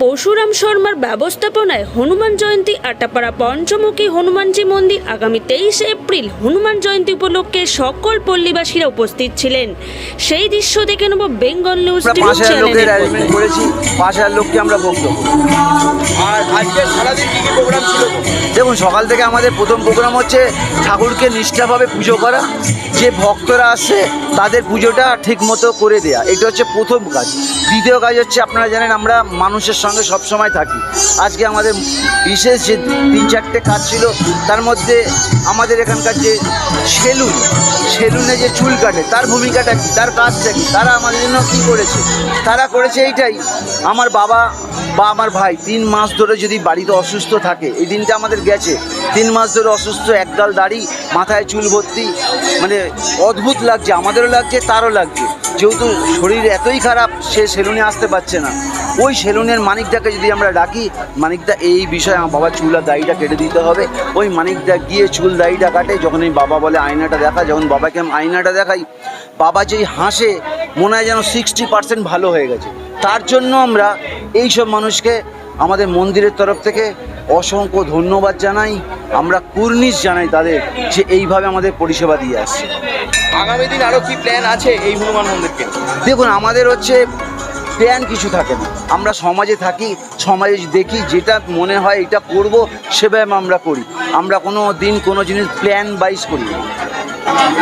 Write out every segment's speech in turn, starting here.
পরশুরাম শর্মার ব্যবস্থাপনায় হনুমান জয়ন্তী আটাপাড়া পঞ্চমুখী হনুমানজি মন্দির আগামী তেইশে এপ্রিল হনুমান জয়ন্তী উপলক্ষে সকল পল্লীবাসীরা উপস্থিত ছিলেন। সেই দৃশ্য দেখে নেব বেঙ্গল নিউজ চ্যানেলে করেছি পাঁচ হাজার লোককে আমরা ভোগ আর আজকে সারাদিন কি কি প্রোগ্রাম ছিল? দেখুন সকাল থেকে আমাদের প্রথম প্রোগ্রাম হচ্ছে ঠাকুরকে নিষ্ঠাভাবে পুজো করা যে ভক্তরা আসে তাদের পুজোটা ঠিক মতো করে দেয়া। এটা হচ্ছে প্রথম কাজ। দ্বিতীয় কাজ হচ্ছে, আপনারা জানেন আমরা মানুষের সঙ্গে সব সময় থাকি। আজকে আমাদের বিশেষ যে তিন চারটে কাজ ছিল, তার মধ্যে আমাদের এখানকার যে সেলুন, সেলুনে যে চুল কাটে, তার ভূমিকাটা কী, তার কাজটা কি, তারা আমাদের জন্য কী করেছে? তারা করেছে এইটাই, আমার বাবা বা আমার ভাই তিন মাস ধরে যদি বাড়িতে অসুস্থ থাকে, এই দিনটা আমাদের গেছে, তিন মাস ধরে অসুস্থ, একগাল দাড়ি মাথায় চুল ভর্তি মানে অদ্ভুত লাগছে, আমাদেরও লাগছে, তারও লাগছে। যেহেতু শরীর এতই খারাপ, সে সেলুনে আসতে পারছে না। ওই সেলুনের মানিকদাকে যদি আমরা ডাকি, মানিকদা, এই বিষয়ে আমার বাবার চুল আর দাড়িটা কেটে দিতে হবে। ওই মানিকদা গিয়ে চুল দাড়িটা কাটে, যখন এই বাবা বলে আয়নাটা দেখা যখন বাবাকে আমি আয়নাটা দেখাই, বাবা যেই হাসে, মনে হয় যেন সিক্সটি পার্সেন্ট ভালো হয়ে গেছে। তার জন্য আমরা এই সব মানুষকে আমাদের মন্দিরের তরফ থেকে অসংখ্য ধন্যবাদ জানাই। আমরা কুর্নিশ জানাই তাদের যে এইভাবে আমাদের পরিষেবা দিয়ে আসছে। আগামী দিন আরও কি প্ল্যান আছে এই হনুমান মন্দিরকে? দেখুন আমাদের হচ্ছে প্ল্যান কিছু থাকে না। আমরা সমাজে থাকি সমাজে দেখি যেটা মনে হয় এটা করব সেভাবে আমরা করি। আমরা কোনো দিন কোনো জিনিস প্ল্যান বাইজ করি।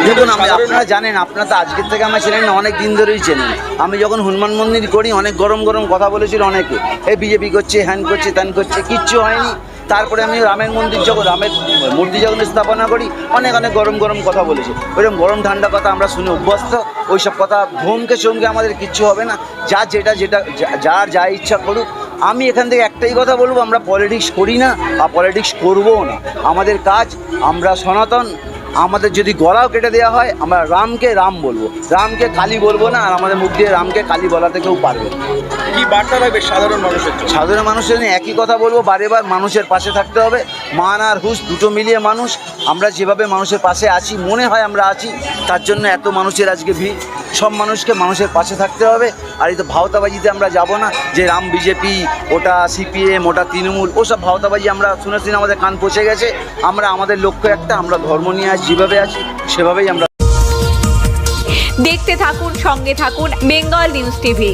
দেখুন আমি আপনারা জানেন আপনারা তো আজকের থেকে আমার চেনেন না, অনেক দিন ধরেই চেনেন। আমি যখন হনুমান মন্দির করি অনেক গরম গরম কথা বলেছিল অনেকে। এই বিজেপি করছে হ্যান করছে ত্যান করছে কিচ্ছু হয়নি। তারপরে আমি রামের মন্দির যখন রামের মূর্তি যখন স্থাপনা করি অনেক অনেক গরম গরম কথা বলেছি। ওইরকম গরম ঠান্ডা কথা আমরা শুনে অভ্যস্ত ওইসব কথা ধমকে চমকে আমাদের কিচ্ছু হবে না। যা যেটা যেটা যার যা ইচ্ছা করুক। আমি এখান থেকে একটাই কথা বলব আমরা পলিটিক্স করি না আর পলিটিক্স করবও না। আমাদের কাজ আমরা সনাতন আমাদের যদি গলাও কেটে দেওয়া হয় আমরা রামকে রাম বলব। রামকে কালী বলব না আর আমাদের মুখ দিয়ে রামকে কালী বলাতে কেউ পারবে কি বার্তা থাকবে সাধারণ মানুষের সাধারণ মানুষের জন্য একই কথা বলব বারে বার মানুষের পাশে থাকতে হবে। মান আর হুশ দুটো মিলিয়ে মানুষ আমরা যেভাবে মানুষের পাশে আছি মনে হয় আমরা আছি তার জন্য এত মানুষের আজকে ভিড়। সব মানুষকে মানুষের পাশে থাকতে হবে। আর এই তো ভাওতাবাজিতে আমরা যাব না, যে রাম বিজেপি, ওটা সিপিএম, ওটা তৃণমূল, ওসব ভাওতাবাজি আমরা শুনে শুনে আমাদের কান পচে গেছে। আমরা, আমাদের লক্ষ্য একটা, আমরা ধর্ম নিয়ে আছি, যেভাবে আছি, সেভাবেই আমরা দেখতে থাকুন, সঙ্গে থাকুন, বেঙ্গল নিউজ টিভি।